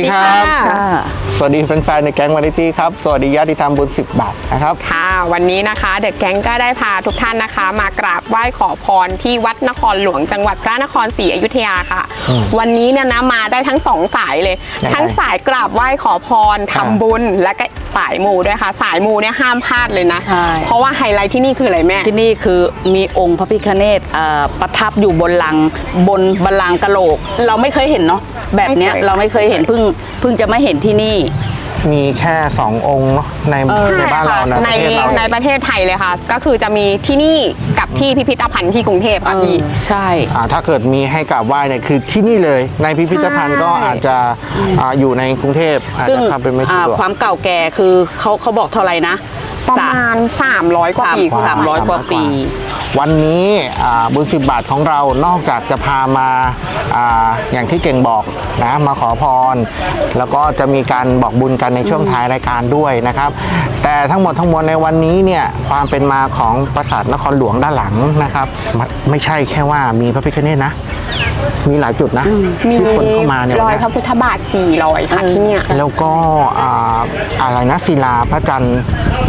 สวัสดีครับ ค่ะ สวัสดีแฟนๆในแก๊งวาไรตี้ครับ สวัสดีญาติธรรมบุญ10 บาทนะครับ ค่ะ วันนี้นะคะเดอะแก๊งก็ได้พาทุกท่านนะคะ มากราบไหว้ขอพรที่วัดนครหลวงจังหวัดพระนครศรีอยุธยาค่ะ อืมวันนี้เนี่ยนะมาได้ทั้งสองสายเลย ยังไงทั้งสายกราบไหว้ขอพรทำบุญ และก็สายมูด้วยค่ะ สายมูเนี่ยห้ามพลาดเลยนะ ใช่ เพราะว่าไฮไลท์ที่นี่คืออะไรแม่ ที่นี่คือมีองค์พระพิฆเนศอ่าประทับอยู่บนลังบนบัลลังก์กะโหลก เราไม่เคยเห็นเนาะแบบเนี้ยไม่เคย เราไม่เคยเห็นเพิ่งเพิ่งจะมาเห็นที่นี่มีแค่ 2 องค์เนาะในเออในบ้านเรานะในประเทศเรา ในประเทศไทยเลยค่ะ ก็คือจะมีที่นี่กับที่พิพิธภัณฑ์ที่กรุงเทพค่ะพี่เออใช่ อ่าถ้าเกิดมีให้กราบไหว้เนี่ยคือที่นี่เลย ในพิพิธภัณฑ์ใช่ก็อาจจะอ่าอยู่ในกรุงเทพอาจซึ่งจะทำเป็นไม่อ่าสะดวก ความเก่าแก่คือเขาเขาบอกเท่าไหร่นะประมาณ 300 กว่าสามปีสามร้อยกว่าปี วันนี้บุญสิบบาทของเรานอกจากจะพามาออย่างที่เก่งบอกนะมาขอพร แล้วก็จะมีการบอกบุญกันในช่วงท้ายรายการด้วยนะครับ แต่ทั้งหมดทั้งมวลในวันนี้เนี่ยความเป็นมาของปราสาทนครหลวงด้านหลังนะครับ ไม่ใช่แค่ว่ามีพระพิฆเนศนะ มีหลายจุดนะมีที่คนเข้ามาเนี่ยรอยนะพระพุทธบาทสี่รอยค่ะเออที่เนี่ยแล้วก็อ่าอะไรนะศิลาพระจันทร์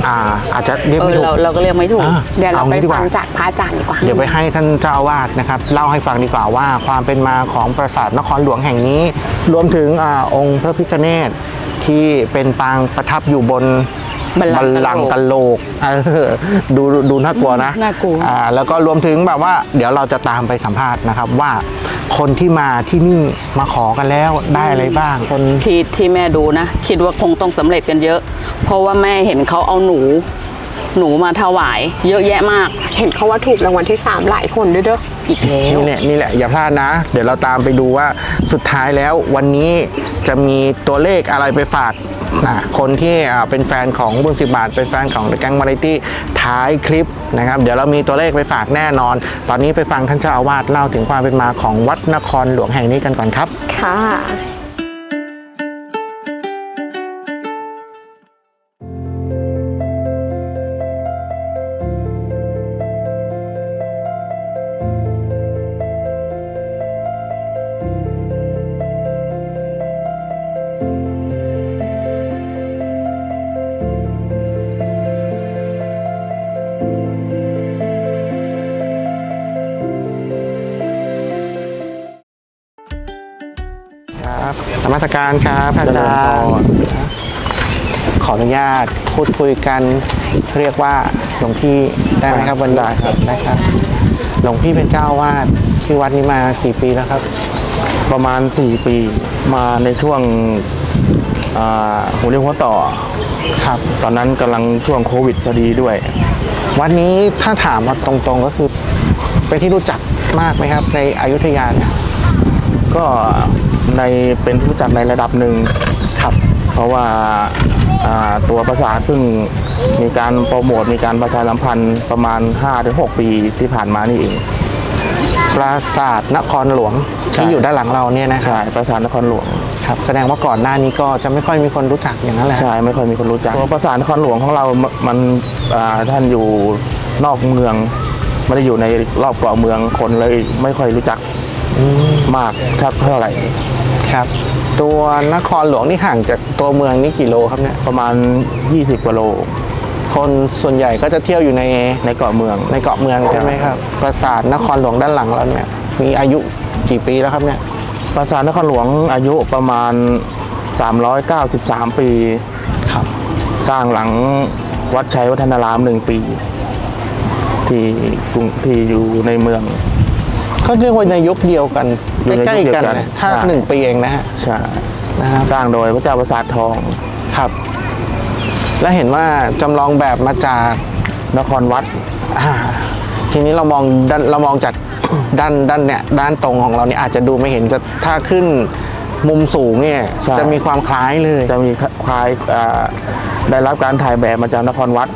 อ่าอาจจะเรียกเอไม่อถูกเราเราก็เรียกไม่ถูกอ่าเดี๋ยวเราเอาไปงี้ดีกฟัว่างจากพระอาจารย์ดีกว่า เดี๋ยวไปให้ท่านเจ้าอาวาสนะครับเล่าให้ฟังดีกว่าว่าความเป็นมาของปราสาทนครหลวงแห่งนี้ รวมถึงอาองค์พระพิฆเนศที่เป็นปางประทับอยู่บนบัลลังก์ลังก์กะโหลกเออดูดูน่ากลัวนะน่ากลัวอ่าแล้วก็รวมถึงแบบว่า เดี๋ยวเราจะตามไปสัมภาษณ์นะครับว่า คนที่มาที่นี่มาขอกันแล้วได้อะไรบ้างคนที่ที่แม่ดูนะ คิดว่าคงต้องสำเร็จกันเยอะ เพราะว่าแม่เห็นเขาเอาหนู หนูมาถวาย เยอะแยะมาก เห็นเขาว่าถูกรางวัลที่ 3 หลายคนด้วยเด้ออีกแล้วนี่แหละนี่แหละอย่าพลาดนะ เดี๋ยวเราตามไปดูว่าสุดท้ายแล้ววันนี้จะมีตัวเลขอะไรไปฝากอะ คนที่เป็นแฟนของบุญสิบาท เป็นแฟนของแกงมาริที้ท้ายคลิปนะครับ เดี๋ยวเรามีตัวเลขไปฝากแน่นอน ตอนนี้ไปฟังท่านเจ้าอาวาสเล่าถึงความเป็นมาของวัดนครหลวงแห่งนี้กันก่อนครับ ค่ะ สการครับพระอาจารย์ขออนุญาตพูดคุยกันเรียกว่าหลวงพี่ได้ไหมครับวันนี้ครับได้ครับ หลวงพี่เป็นเจ้าอาวาดที่วัดนี้มากี่ปีแล้วครับ ประมาณ 4 ปีมาในช่วงอ่าหัวเรียวหัวต่อครับ ตอนนั้นกำลังช่วงโควิดพอดีด้วย วัดนี้ถ้าถามมาตรงๆก็คือเป็นที่รู้จักมากไหมครับ ในอยุธยาเนี่ยก็ ในเป็นที่รู้จักในระดับหนึ่งครับ เพราะว่าอ่าตัวประสาทเพิ่งมีการโปรโมทมีการประชาสัมพันธ์ประมาณ 5-6 ปีที่ผ่านมานี่เองปราสาทนครหลวงใช่ที่อยู่ด้านหลังเราเนี่ยนะครัใช่บประสาทนครหลวงครับ แสดงว่าก่อนหน้านี้ก็จะไม่ค่อยมีคนรู้จักอย่างนั้นแหละใช่ไม่ค่อยมีคนรู้จักตัวประสาทนครหลวงของเรา มันอ่าท่านอยู่นอกเมืองไม่ได้อยู่ในรอบเกาะเมืองคนเลยไม่ค่อยรู้จัก อืมมากทักเท่าไหร่ ครับ ตัวนครหลวงนี่ห่างจากตัวเมืองนี่กี่โลครับเนี่ย ประมาณ 20กิโลคนส่วนใหญ่ก็จะเที่ยวอยู่ในในเกาะเมือง ในเกาะเมืองใช่ไหมครับ ปราสาทนครหลวงด้านหลังเราเนี่ย มีอายุกี่ปีแล้วครับเนี่ย ปราสาทนครหลวงอายุประมาณ 393 ปี ครับ สร้างหลังวัดชัยวัฒนารามหนึ่งปี ที่กรุงที่อยู่ในเมือง ก็เรียกว่าในยุคเดียวกันอยู่ในใกล้ยุคเดีๆยวกันกันนะถ้าใช่ หนึ่งปีเองนะฮะใช่นะครับสร้างโดยพระเจ้าประสาททอง ครับ และเห็นว่าจำลองแบบมาจากนครวัด อ่าทีนี้เรามองด้านเรามองจาก ด้านด้านเนี่ยด้านตรงของเราเนี่ยอาจจะดูไม่เห็นจะถ้าขึ้นมุมสูงเนี่ยใช่ จะมีความคล้ายเลยจะมีคล้ายอ่าได้รับการถ่ายแบบมาจากนครวัด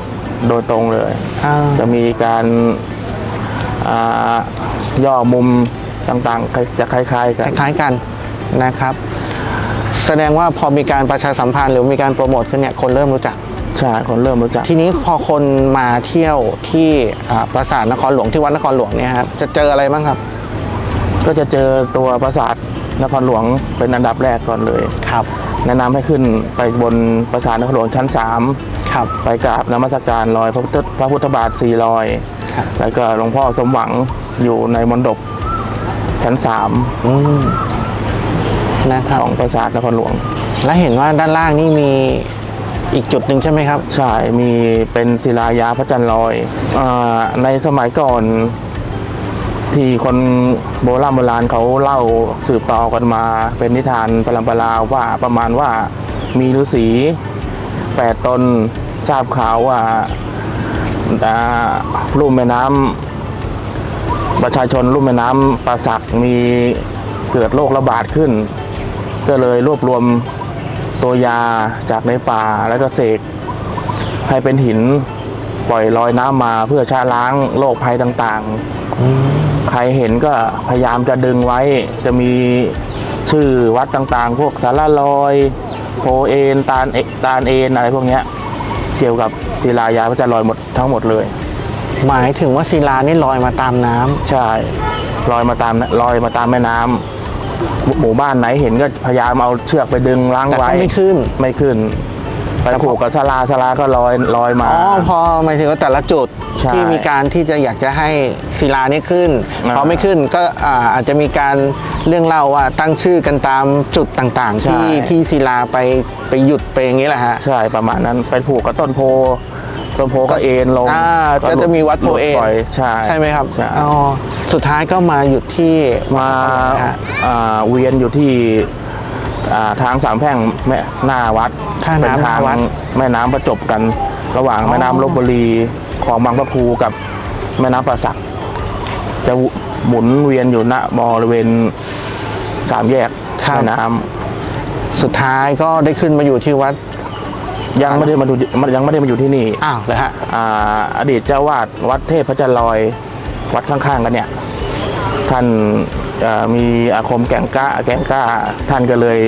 โดยตรงเลย อ่าจะมีการอ่า ย่อมุมต่างๆ จะคล้ายๆคกันล้ายๆกันนะครับ แสดงว่าพอมีการประชาสัมพันธ์หรือมีการโปรโมทขึ้นเนี่ยคนเริ่มรู้จักใช่คนเริ่มรู้จัก ทีนี้พอคนมาเที่ยวที่อ่าปราสาทนครหลวงที่วัดนครหลวงเนี่ยครับจะเจออะไรบ้างครับ ก็จะเจอตัวปราสาทนครหลวงเป็นอันดับแรกก่อนเลยครับ แนะนำให้ขึ้นไปบนปราสาทนครหลวงชั้นครับ3ไปกราบนมัสการรอยพระพุทธพระพุทธบาทสี่รอยครับแล้วก็หลวงพ่อสมหวัง อยู่ในมณฑปชั้นอืมนะครับ3ของปราสาทนครหลวง และเห็นว่าด้านล่างนี่มีอีกจุดหนึ่งใช่ไหมครับ ใช่ มีเป็นศิลายาพระจันทร์ลอยอาในสมัยก่อน ที่คนโบราณโบราณเขาเล่าสืบต่อกันมา เป็นนิทานปรำปราว่าประมาณว่ามีฤาษีแปดตนทราบข่าวว่าอ่าลุ่มแม่น้ำ ประชาชนลุ่มแม่น้ำประสักมีเกิดโรคระบาดขึ้น ก็เลยรวบรวมตัวยาจากในป่าแล้วก็เสกให้เป็นหินปล่อยลอยน้ำมาเพื่อชะล้างโรคภัยต่างๆอืมใครเห็นก็พยายามจะดึงไว้ จะมีชื่อวัดต่างๆ พวกสารลอยโพเอนตาลเอตาลเอนอะไรพวกเนี้ยเกี่ยวกับศิลายาพระจันทร์ลอยหมดทั้งหมดเลย หมายถึงว่าศิลานี่ลอยมาตามน้ำใช่ลอยมาตามลอยมาตามแม่น้ำหมู่หมู่บ้านไหนเห็นก็พยายามเอาเชือกไปดึงล้างแต่ไว้ก็ไม่ขึ้น ไม่ขึ้น ไปผูกกับสลาสลาก็ลอยลอยมา อ๋อ พอหมายถึงว่าแต่ละจุดใช่ที่มีการที่จะอยากจะให้ศิลานี้ขึ้นอ่าพอไม่ขึ้นก็อ่าอาจจะมีการเรื่องเล่าว่าตั้งชื่อกันตามจุดต่างๆใช่ที่ที่ศิลาไปไปหยุดไปอย่างนี้แหละฮะ ใช่ประมาณนั้นไปผูกกับต้นโพ ต้นโพก็เอ็นลงอ่าก็จะมีวัดโพเอนหลุปล่ยใช่ใช่ไหมครับใช่อ๋อสุดท้ายก็มาหยุดที่มาฮะอ่าเวียนอยู่ที่อ่าทางสามแพร่งแม่หน้าวัดท่าน้ำเป็นทางหน้าวัดแม่น้ำประจบกัน ระหว่างอ๋อแม่น้ำลบบุรีคลองบางพระภูกับแม่น้ำประสักจะหมุนเวียนอยู่ณบริเวณสามแยกแม่น้ำสุดท้ายก็ได้ขึ้นมาอยู่ที่วัด ยังไม่ได้มาดูยังไม่ได้มาอยู่ที่นี่อ้าวเลยฮะอ่าอดีตเจ้าวาดวัดเทพพระจันทร์ลอยวัดข้างๆกันเนี่ยท่านเอ่อมีอาคมแก่งกล้าแก่งกล้า ท่านก็เลย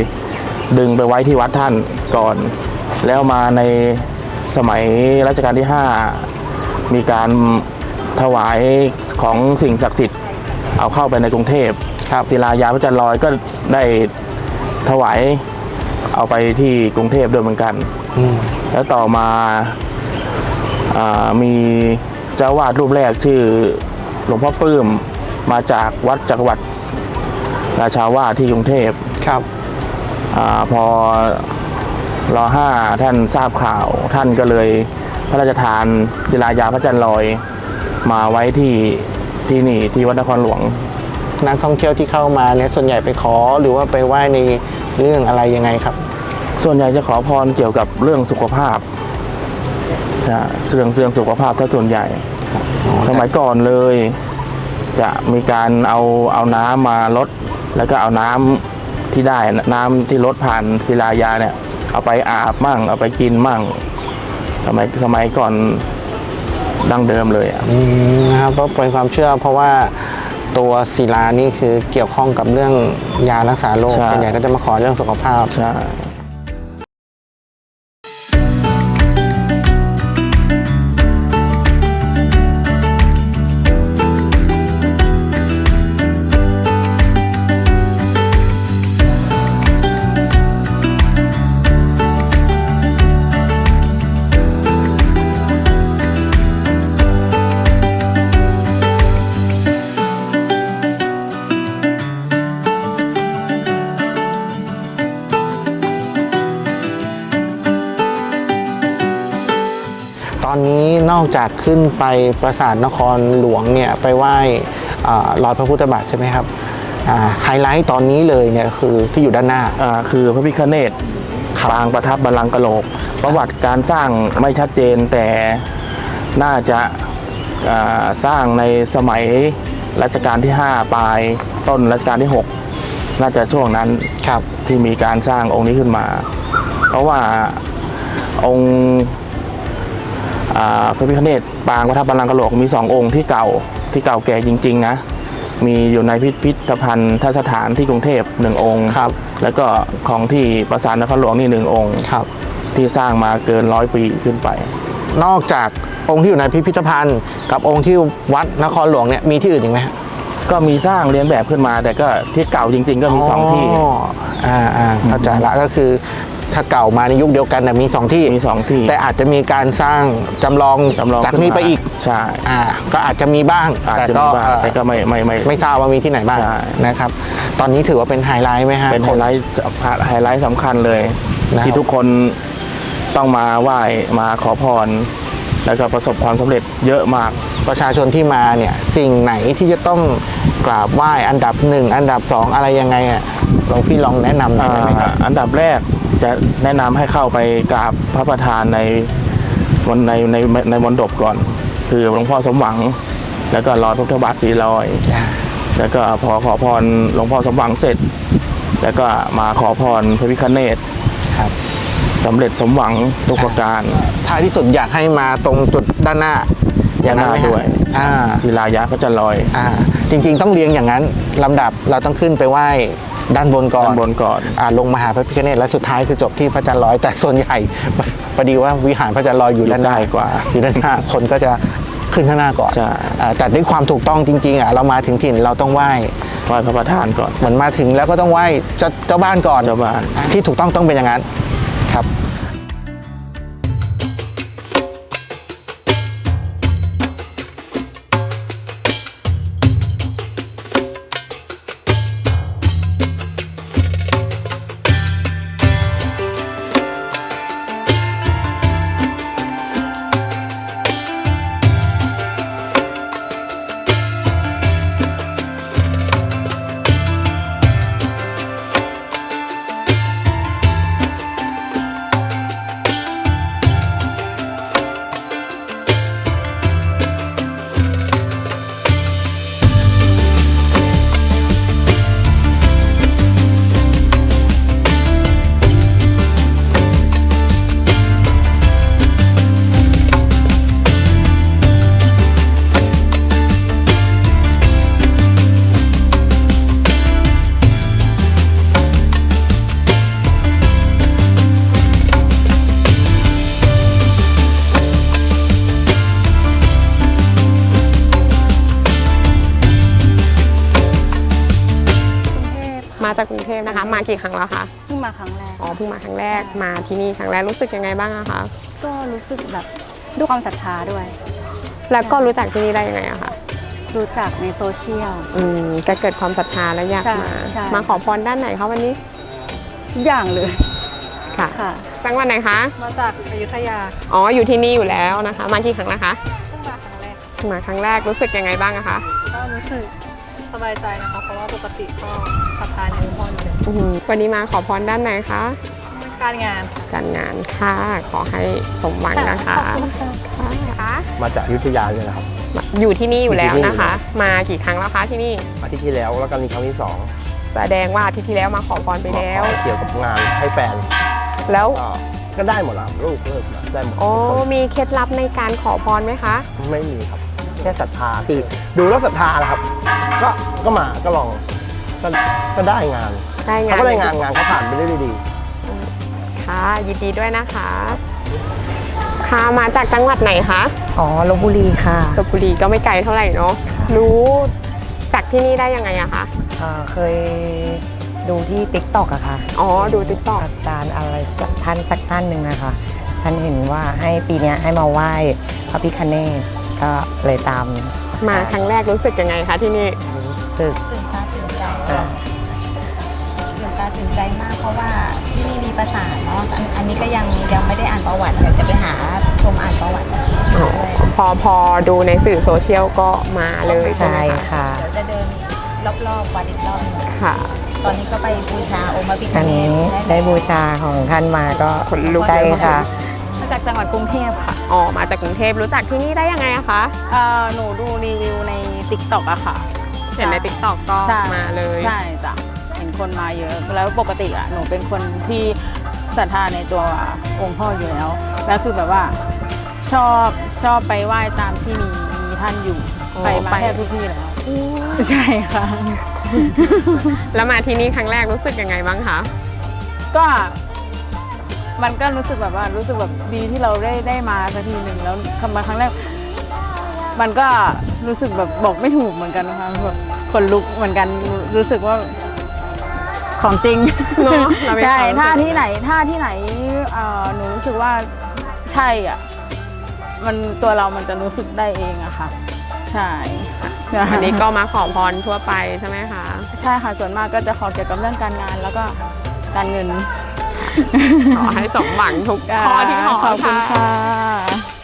ดึงไปไว้ที่วัดท่านก่อน แล้วมาในสมัยรัชกาลที่ 5 มีการถวายของสิ่งศักดิ์สิทธิ์เอาเข้าไปในกรุงเทพครับศิลายาพระจันทร์ลอยก็ได้ถวายเอาไปที่กรุงเทพด้วยเหมือนกันอืม แล้วต่อมาอามีเจ้าวาดรูปแรกชื่อหลวงพ่อปลื้มมาจากวัดจักรวรรดิราชาวาสที่กรุงเทพครับอาพอรอห้าท่านทราบข่าวท่านก็เลยพระราชทานศิลายาพระจันทร์ลอยมาไว้ที่ที่นี่ที่วัดนครหลวง นักท่องเที่ยวที่เข้ามาเนี่ยส่วนใหญ่ไปขอหรือว่าไปไหว้ในเรื่องอะไรยังไงครับ ส่วนใหญ่จะขอพรเกี่ยวกับเรื่องสุขภาพนะเรื่องเรื่องสุขภาพถ้าส่วนใหญ่ สมัยก่อนเลย จะมีการเอาเอาน้ำมาลด แล้วก็เอาน้ำที่ได้น่ะน้ำที่ลดผ่านศิลายาเนี่ย เอาไปอาบมั่ง เอาไปกินมั่ง สมัยสมัยก่อนดั้งเดิมเลยอะอืมนะครับเพราะเป็นความเชื่อเพราะว่าตัวศิลานี่คือเกี่ยวข้องกับเรื่องยารักษาโรคใช่ส่วนใหญ่ก็จะมาขอเรื่องสุขภาพ จากขึ้นไปปราสาทนครหลวงเนี่ยไปไหว้อ่ารอยพระพุทธบาทใช่ไหมครับอ่าไฮไลท์ตอนนี้เลยเนี่ยคือที่อยู่ด้านหน้าอ่าคือพระพิคเนตปางประทับบัลลังก์กะโหลก ประวัติการสร้างไม่ชัดเจนแต่น่าจะอ่าสร้างในสมัยรัชกาลที่ 5 ปลายต้นรัชกาลที่ 6 น่าจะช่วงนั้นครับที่มีการสร้างองค์นี้ขึ้นมา เพราะว่าองค์อ่า พระพิฆเนศปางประทับบัลลังก์กะโหลกมีสององค์ที่เก่าที่เก่าแก่จริง ๆ นะ มีอยู่ในพิพิธภัณฑ์ทัศฐานที่กรุงเทพหนึ่งองค์ครับ แล้วก็ของที่ประสานนครหลวงนี่หนึ่งองค์ครับ ที่สร้างมาเกินร้อยปีขึ้นไป นอกจากองค์ที่อยู่ในพิพิธภัณฑ์ กับองค์ที่วัดนครหลวงเนี่ยมีที่อื่นอีกไหมฮะก็มีสร้างเรียนแบบขึ้นมา แต่ก็ที่เก่าจริง ๆ ก็มีสองที่อ่าอ่าเข้าใจละก็คือ ถ้าเก่ามาในยุคเดียวกันนะมีสองที่ มีสองที่ แต่อาจจะมีการสร้างจำลองจำลองจากขึ้นี้ไปอีกใช่ อ่าก็อาจจะมีบ้าง อาจแต่จะก็มีบ้างเอ่อแต่ก็ไม่ไม่ไม่ ไม่ทราบว่ามีที่ไหนบ้างใช่ นะครับ ตอนนี้ถือว่าเป็นไฮไลท์ไหมฮะ เป็นไฮไลท์ไฮไลท์สำคัญเลย นะครับ ที่ทุกคนต้องมาไหว้มาขอพร แล้วก็ประสบความสำเร็จเยอะมาก ประชาชนที่มาเนี่ยสิ่งไหนที่จะต้องกราบไหว้อันดับหนึ่งอันดับสองอะไรยังไงอะหลวงพี่ลองแนะนำหน่อยได้ไหมครับ อ่าอันดับแรก จะแนะนำให้เข้าไปกราบพระประธานในวันในในในมณฑปก่อน คือหลวงพ่อสมหวัง แล้วก็รอยพระพุทธบาทสีลอย แล้วก็พอขอพรหลวงพ่อสมหวังเสร็จ แล้วก็มาขอพรพระพิฆเนศครับสำเร็จสมหวังทุกประการท้ายที่สุดอยากให้มาตรงจุดด้านหน้า อย่างนั้นไหมด้านหน้าด้ฮะวยอ่าศิลายะพระจันทร์ลอยอ่าจริงๆต้องเรียงอย่างนั้นลำดับเราต้องขึ้นไปไหว้ด้านบนก่อนด้านบนก่อนอ่าลงมาหาพระพิฆเนศและสุดท้ายคือจบที่พระจันทร์ลอย แต่ส่วนใหญ่พอดีว่าวิหารพระจันทร์ลอยอยู่ด้านหน้าอยู่ใกล้กว่า อยู่ด้านหน้าคนก็จะขึ้นข้างหน้าก่อนใช่อ่าแต่ด้วยความถูกต้องจริงๆอะเรามาถึงถิ่นเราต้องไหว้ไหว้พระประธานก่อนเหมือนมาถึงแล้วก็ต้องไหว้เจ้าเจ้าบ้านก่อนเจ้าบ้านที่ถูกต้องต้องเป็นอย่างนั้นครับ มาจากกรุงเทพนะคะ มากี่ครั้งแล้วคะเพิ่งมาครั้งแรก อ๋อเพิ่งมาครั้งแรกมาที่นี่ครั้งแรกรู้สึกยังไงบ้างอะคะก็รู้สึกแบบด้วยความศรัทธาด้วย แล้วก็รู้จักที่นี่ได้ยังไงอะคะรู้จักในโซเชียล อืมก็เกิดความศรัทธาแล้วอยากใช่มาใช่ มาขอพรด้านไหนคะวันนี้ทุกอย่างเลยค่ะค่ะ จังหวัดไหนคะมาจากอยุธยาอ๋ออยู่ที่นี่อยู่แล้วนะคะ มากี่ครั้งนะคะเพิ่งมาครั้งแรกมาครั้งแรกรู้สึกยังไงบ้างอะคะก็รู้สึกส บายใจนะคะ เพราะว่าปกติก็ศรัทธาในองค์พ่ออยู่แล้วอืมวันนี้มาขอพรด้านไหนคะ การงานการงานค่ะ ขอให้สมหวังนะคะขอบคุณค่ะค่ะมาจากอยุธยาเนี่ยนะครับ มาอยู่ที่นี่อยู่แล้วอยู่ที่นี่นะคะ มากี่ครั้งแล้วคะที่นี่ อาทิตย์ที่แล้วแล้วก็มีครั้งที่สองแสดงว่าอาทิตย์ที่แล้วมาขอพรไปแล้ว มาขอเกี่ยวกับงานให้แฟนแล้ว ก็ก็ได้หมดแล้วลูกเลิกได้หมดอ๋อทุกคนมีเคล็ดลับในการขอพรไหมคะ ไม่มีครับแค่ศรัทธาคือดูแล้วศรัทธานะครับ ก็ก็มาก็ลองก็ก็ได้งานได้งานเขาก็ได้งานงานเขาผ่านไปได้ดี ค่ะยินดีด้วยนะคะ ค่ะมาจากจังหวัดไหนคะอ๋อลบบุรีค่ะ ลบบุรีก็ไม่ไกลเท่าไหร่เนาะรู้จากที่นี่ได้ยังไงอะคะอ่าเคยดูที่ติ๊กตอกอะค่ะอ๋อดูติ๊กต็อกอาจารย์อะไรสักท่านสักท่านหนึ่งนะคะท่านเห็นว่าให้ปีเนี้ยให้มาไหว้พระพิคเนต ก็เลยตามมาครั้งแรกรู้สึกยังไงคะที่นี่รู้สึกตื่นตาตื่นใจอ่าตื่นตาตื่นใจมากเพราะว่าที่นี่มีประสาทเนาะอันอันนี้ก็ยังยังไม่ได้อ่านประวัติเดี๋ยวจะไปหาชมอ่านประวัติอ๋อพอพอดูในสื่อโซเชียลก็มาเลยใช่ใช่ไหมคะค่ะเดี๋ยวจะเดินรอบๆวัดอีกรอบหนึงค่ะตอนนี้ก็ไปบูชาองค์พระพิฆอันเนนี้ศได้บูชาของท่านมาก็ขนลุกใช่ค่ะมา จากจังหวัดกรุงเทพค่ะอ๋อมาจากกรุงเทพรู้จักที่นี่ได้ยังไงอะคะเอ่อหนูดูรีวิวใน t ิ k t o k อะค่ะ เห็นในติ๊กต็อกก็ใช่ มาเลยใช่จ้ะเห็นคนมาเยอะ แล้วปกติอะหนูเป็นคนที่ศรัทธาในตัวองค์พ่ออยู่แล้ว แล้วคือแบบว่าชอบชอบไปไหว้ตามที่มีมีท่านอยู่อ๋อไปมาไปแทบทุกที่แล้วใช่ค่ะ แล้วมาที่นี่ครั้งแรกรู้สึกยังไงบ้างคะก็ มันก็รู้สึกแบบว่ารู้สึกแบบดีที่เราได้ได้มาสักทีหนึ่งแล้วคำมาครั้งแรก มันก็รู้สึกแบบบอกไม่ถูกเหมือนกันนะคะแบบคนลุกเหมือนกันรู้สึกว่าของจริงเนอะเรามีใช่ความรู้สึกถ้าที่ไหนถ้าที่ไหนเอ่อหนูรู้สึกว่าใช่อะมันตัวเรามันจะรู้สึกได้เองอะค่ะ ใช่ค่ะ วันนี้ก็มาขอพรทั่วไปใช่ไหมคะ ใช่ค่ะส่วนมากก็จะขอเกี่ยวกับเรื่องการงานแล้วก็การเงิน ขอให้สมหวังทุกข้อที่ขอขอบคุณค่ะ ค่ะ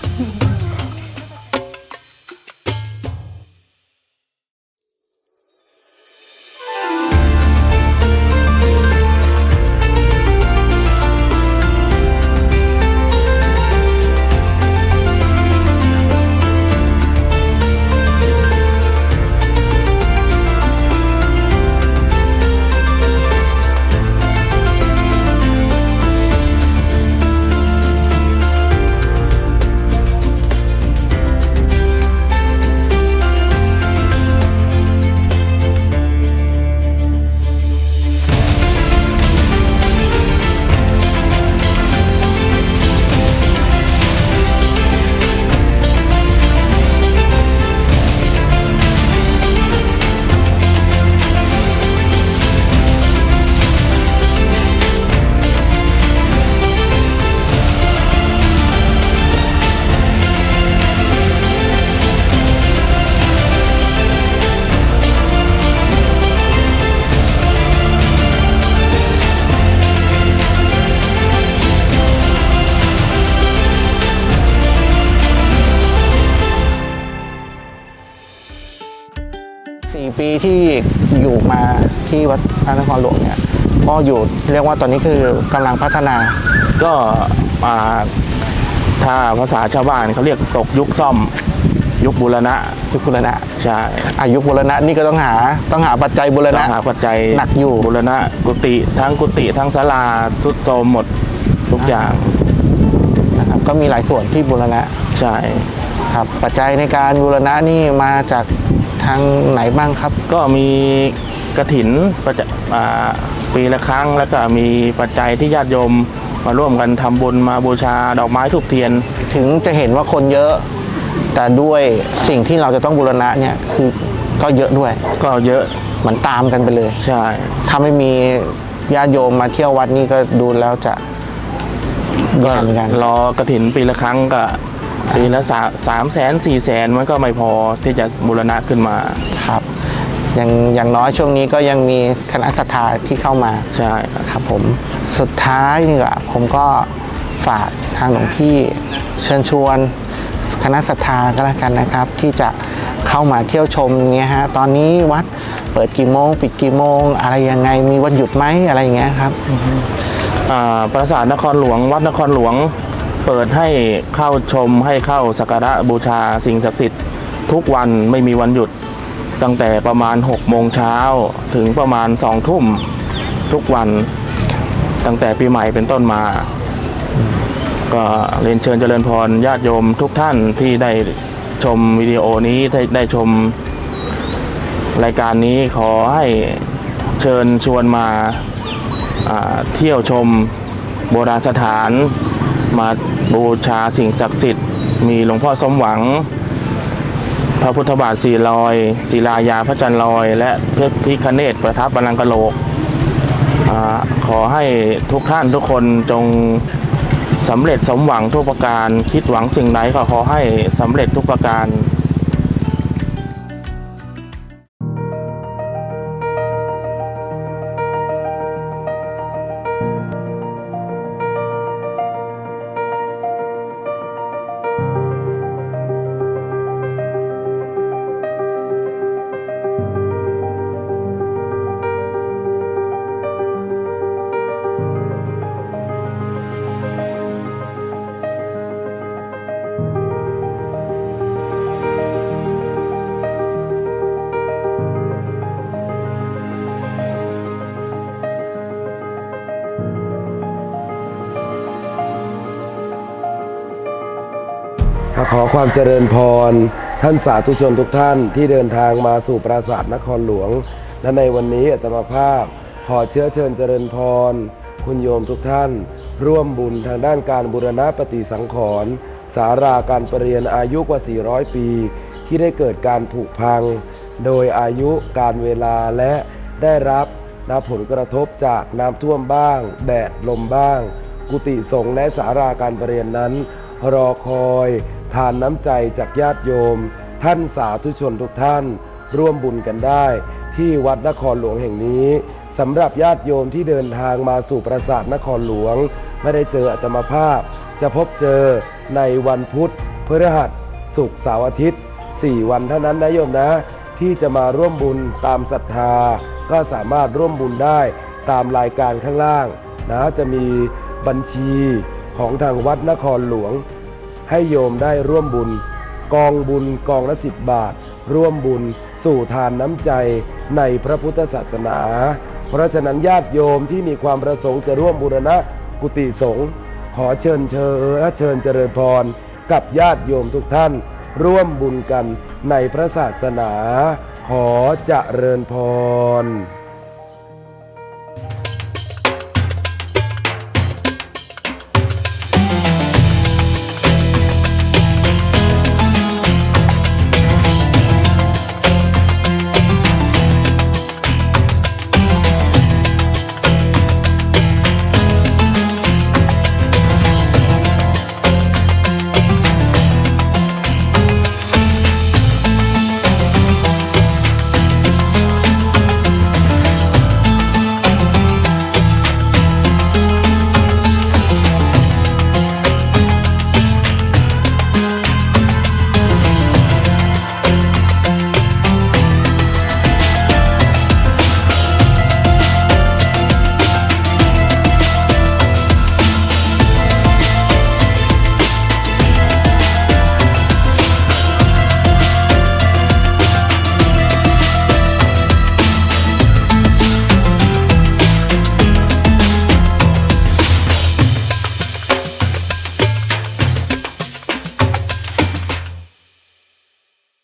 ครหลวงเนี่ยก็อยู่เรียกว่าตอนนี้คือกำลังพัฒนา ก็อ่าถ้าภาษาชาวบ้านเขาเรียกตกยุคซ่อมยุคบูรณะยุคบุรณะใช่อายุคบุรณะนี่ก็ต้องหาต้องหาปัจจัยบุรต้ณะองหาปัจจัยหนักอยู่บูรณะ กุฏิทั้งกุฏิทั้งศาลาสุดโทรมหมดทุกอย่างนะครับก็มีหลายส่วนที่บุรณะใช่ครับปัจจัยในการบูรณะนี่มาจากทางไหนบ้างครับ ก็มี กระถินประจะอ่าปีละครั้ง แล้วก็มีปัจจัยที่ญาติโยมมาร่วมกันทำบุญมาบูชาดอกไม้ทูบเทียน ถึงจะเห็นว่าคนเยอะ แต่ด้วยสิ่งที่เราจะต้องบูรณะเนี่ยคือก็เยอะด้วย ก็เยอะเหมือนตามกันไปเลยใช่ถ้าไม่มีญาติโยมมาเที่ยววัดนี่ก็ดูแล้วจะแย่เหมือนกันรอกระถินปีละครั้งก็ปีละสามสามแสนสี่แสนมันก็ไม่พอที่จะบูรณะขึ้นมาครับ อย่างอย่างน้อยช่วงนี้ก็ยังมีคณะศรัทธาที่เข้ามาใช่ครับครับผมสุดท้ายนี่ก็ผมก็ฝากทางหลวงพี่เชิญชวนคณะศรัทธาก็แล้วกันนะครับ ที่จะเข้ามาเที่ยวชมเนี่ยฮะตอนนี้วัดเปิดกี่โมง ปิดกี่โมง อะไรยังไงมีวันหยุดไหมอะไรอย่างเงี้ยครับอ่าปราสาทนครหลวง วัดนครหลวง เปิดให้เข้าชมให้เข้าสักการะบูชาสิ่งศักดิ์สิทธิ์ทุกวันไม่มีวันหยุด ตั้งแต่ประมาณ 6 โมงเช้าถึงประมาณ 2 ทุ่มทุกวัน ตั้งแต่ปีใหม่เป็นต้นมา ก็เรียนเชิญเจริญพรญาติโยมทุกท่านที่ได้ชมวิดีโอนี้ได้ได้ชมรายการนี้ขอให้เชิญชวนมาอ่าเที่ยวชมโบราณสถาน มาบูชาสิ่งศักดิ์สิทธิ์ มีหลวงพ่อสมหวัง พระพุทธบาทสีลอยศิลายาพระจันทร์ลอย และพระพิคเนตประทับบัลลังกะโลกอขอให้ทุกท่านทุกคนจงสำเร็จสมหวังทุกประการ คิดหวังสิ่งไหนก็ขอให้สำเร็จทุกประการ ขอความเจริญพร ท่านสาธุชนทุกท่านที่เดินทางมาสู่ปราสาทนครหลวง และในวันนี้อาตมาภาพ ขอเชื้อเชิญเจริญพร คุณโยมทุกท่าน ร่วมบุญทางด้านการบูรณะปฏิสังขรณ์สาราการประเรียนอายุกว่า 400 ปี ที่ได้เกิดการผุพัง โดยอายุการเวลาและได้รับนะผลกระทบจากน้ำท่วมบ้าง แดดลมบ้าง กุฏิสงฆ์และสาราการประเรียนนั้น รอคอย ทานน้ำใจจากญาติโยม ท่านสาธุชนทุกท่าน ร่วมบุญกันได้ ที่วัดนครหลวงแห่งนี้สำหรับญาติโยมที่เดินทางมาสู่ปราสาทนครหลวง ไม่ได้เจออาตมาภาพ จะพบเจอในวันพุธพฤหัสศุกร์เสาร์อาทิตย์ 4 วันเท่านั้นนะโยมนะ ที่จะมาร่วมบุญตามศรัทธา ก็สามารถร่วมบุญได้ตามรายการข้างล่างนะจะมีบัญชีของทางวัดนครหลวง ให้โยมได้ร่วมบุญ กองบุญกองละสิบบาท ร่วมบุญสู่ทานน้ำใจในพระพุทธศาสนา เพราะฉะนั้นญาติโยมที่มีความประสงค์จะร่วมบูรณะกุฏิสงฆ์ขอเชิญเชิญเชิญเจริญพร กับญาติโยมทุกท่าน ร่วมบุญกันในพระศาสนา ขอเจริญพร